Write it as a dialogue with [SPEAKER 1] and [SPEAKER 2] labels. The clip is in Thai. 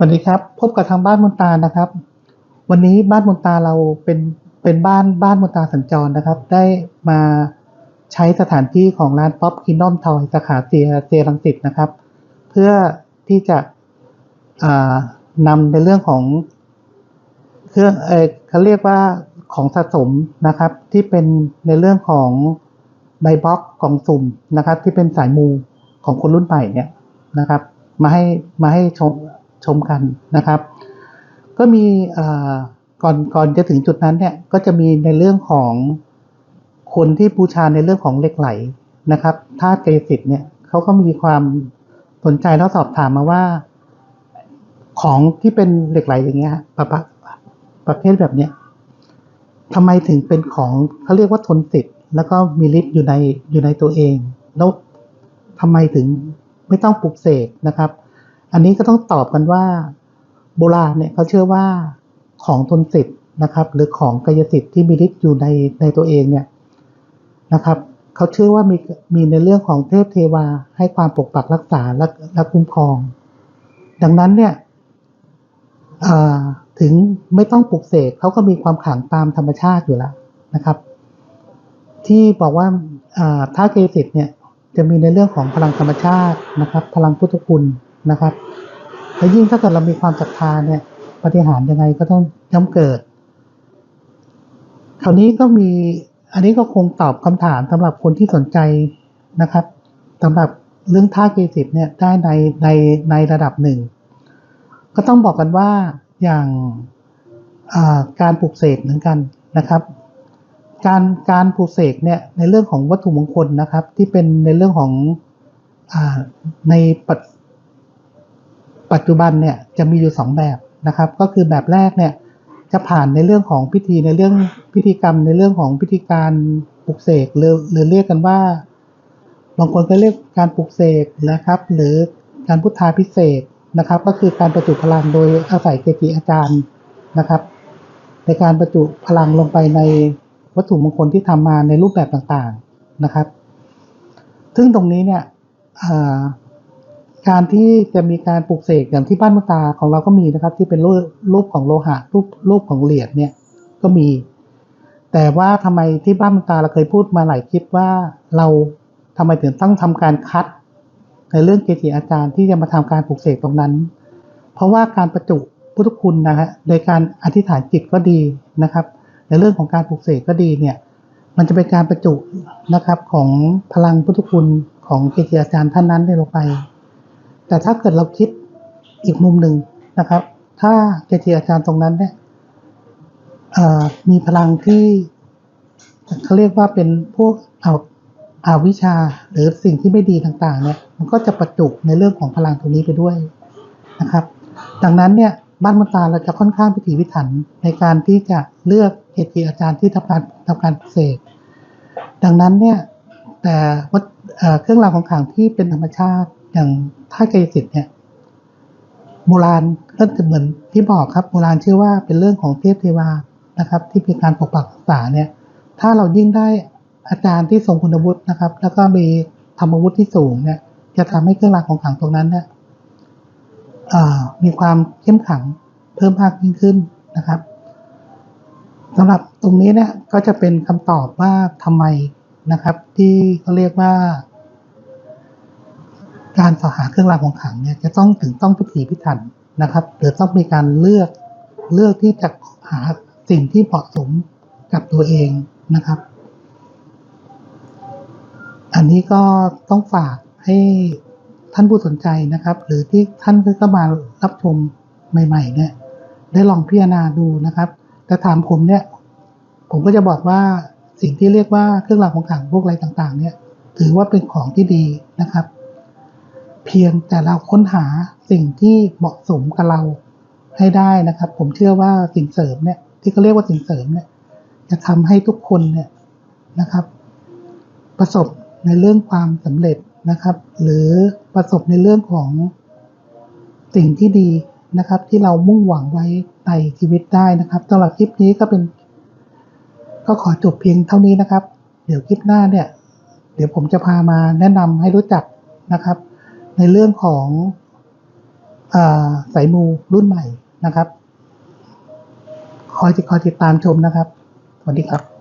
[SPEAKER 1] สวัสดีครับ พบกับทางบ้านมนตานะครับ วันนี้บ้านมนตาเราเป็นเป็นบ้านบ้านมนตาสัญจรนะครับ ได้มาใช้สถานที่ของร้านป๊อปคินดอมทอยสาขาเซียเซียรังสิตนะครับ เพื่อที่จะนำในเรื่องของเครื่องเออเขาเรียกว่าของสะสมนะครับ ที่เป็นในเรื่องของใบบล็อกกองสุ่มนะครับ ที่เป็นสายมูของคนรุ่นใหม่เนี่ยนะครับ มาให้มาให้ชม ชมกันนะครับ ก็มีก่อนก่อนจะถึงจุดนั้นเนี่ยก็จะมีในเรื่องของคนที่บูชาในเรื่องของเหล็กไหลนะครับธาตุเกสิทธิ์เนี่ยเขาก็มีความสนใจแล้วสอบถามมาว่า ของที่เป็นเหล็กไหลอย่างเงี้ยประประประเภทแบบเนี้ยทำไมถึงเป็นของเขาเรียกว่าทนสิทธิ์แล้วก็มีฤทธิ์อยู่ในอยู่ในตัวเอง แล้วทำไมถึงไม่ต้องปลุกเสกนะครับ อันนี้ก็ต้องตอบกันว่า โบราณเนี่ยเขาเชื่อว่าของทนสิทธิ์นะครับ หรือของกายสิทธิ์ที่มีฤทธิ์อยู่ในในตัวเองเนี่ยนะครับเขาเชื่อว่ามีมีในเรื่องของเทพเทวาให้ความปกปักรักษาและและคุ้มครอง ดังนั้นเนี่ยถึงไม่ต้องปลุกเสกเขาก็มีความขังตามธรรมชาติอยู่แล้วนะครับ ที่บอกว่าอ่าถ้าเกสิทธิ์เนี่ยจะมีในเรื่องของพลังธรรมชาตินะครับ พลังพุทธคุณ นะครับและยิ่งถ้าเกิดเรามีความศรัทธาเนี่ยปฏิหารยังไงก็ต้องย่อมเกิด คราวนี้ก็มีอันนี้ก็คงตอบคำถามสำหรับคนที่สนใจนะครับสำหรับเรื่องท่าเกสิทธิ์เนี่ยได้ในในในระดับหนึ่ง ก็ต้องบอกกันว่าอย่างาการปลูกเสกเหมือนกันนะครับ การการปลูกเสกเนี่ยในเรื่องของวัตถุมงคลนะครับ ที่เป็นในเรื่องของอใน ปัจจุบันเนี่ยจะมีอยู่สองแบบนะครับ ก็คือแบบแรกเนี่ยจะผ่านในเรื่องของพิธีในเรื่องพิธีกรรมในเรื่องของพิธีการปลุกเสกหรือหรือเรียกกันว่าบางคนก็เรียกการปลุกเสกนะครับ หรือการพุทธาพิเศษนะครับ ก็คือการประจุพลังโดยอาศัยเกจิอาจารย์นะครับ ในการประจุพลังลงไปในวัตถุมงคลที่ทำมาในรูปแบบต่างๆนะครับ ซึ่งตรงนี้เนี่ยอ การที่จะมีการปลูกเสกอย่างที่บ้านมุตาของเราก็มีนะครับ ที่เป็นรูปรูปของโลหะรูปรูปของเหรียญเนี่ยก็มี แต่ว่าทำไมที่บ้านมุตาเราเคยพูดมาหลายคลิปว่าเราทำไมถึงต้องทำการคัด ในเรื่องเกจิอาจารย์ที่จะมาทำการปลูกเสกตรงนั้น เพราะว่าการประจุพุทธคุณนะฮะโดยการอธิษฐานจิตก็ดีนะครับ ในเรื่องของการปลูกเสกก็ดีเนี่ยมันจะเป็นการประจุนะครับของพลังพุทธคุณของเกจิอาจารย์ท่านนั้นได้ลงไป แต่ถ้าเกิดเราคิดอีกมุมหนึ่งนะครับ ถ้าเกจิอาจารย์ตรงนั้นเนี่ยมีพลังที่เขาเรียกว่าเป็นพวกเอาอาวิชาหรือสิ่งที่ไม่ดีต่างๆเนี่ยมันก็จะประจุในเรื่องของพลังตรงนี้ไปด้วยนะครับ ดังนั้นเนี่ยบ้านมนตาเราจะค่อนข้างพิถีพิถันในการที่จะเลือกเกจิอาจารย์ที่ทำการทำการปลุกเสกดังนั้นเนี่ยแต่วัตเครื่องรางของขลังที่เป็นธรรมชาติ อย่างท่ากายสิทธิ์เนี่ยโบราณก็จะเหมือนที่บอกครับโบราณเชื่อว่าเป็นเรื่องของเทพเทวานะครับ ที่เป็นการปกปักรักษาเนี่ยถ้าเรายิ่งได้อาจารย์ที่ทรงคุณวุฒินะครับ แล้วก็มีธรรมวุฒิที่สูงเนี่ย จะทำให้เครื่องรางของขลังตรงนั้นเนี่ยมีความเข้มขลังเพิ่มมากยิ่งขึ้นนะครับสำหรับตรงนี้เนี่ยก็จะเป็นคำตอบว่าทำไมนะครับ ที่เขาเรียกว่า การสหาเครื่องรางของขลังเนี่ยจะต้องถึงต้องพิถีพิถันนะครับหรือต้องมีการเลือกเลือกที่จะหาสิ่งที่เหมาะสมกับตัวเองนะครับ อันนี้ก็ต้องฝากให้ท่านผู้สนใจนะครับ หรือที่ท่านเพิ่งเข้ามารับชมใหม่ๆเนี่ยได้ลองพิจารณาดูนะครับ แต่ถามผมเนี่ย ผมก็จะบอกว่าสิ่งที่เรียกว่าเครื่องรางของขลังพวกอะไรต่างๆ เนี่ย ถือว่าเป็นของที่ดีนะครับ เพียงแต่เราค้นหาสิ่งที่เหมาะสมกับเราให้ได้นะครับ ผมเชื่อว่าสิ่งเสริมเนี่ยที่เขาเรียกว่าสิ่งเสริมเนี่ยจะทำให้ทุกคนเนี่ยนะครับ ประสบในเรื่องความสำเร็จนะครับ หรือประสบในเรื่องของสิ่งที่ดีนะครับ ที่เรามุ่งหวังไว้ในชีวิตได้นะครับสำหรับคลิปนี้ก็เป็น ก็ขอจบเพียงเท่านี้นะครับ เดี๋ยวคลิปหน้าเนี่ย เดี๋ยวผมจะพามาแนะนำให้รู้จักนะครับ ในเรื่องของอาสายมูรุ่นใหม่นะครับ คอยติดคอยติดตามชมนะครับ สวัสดีครับ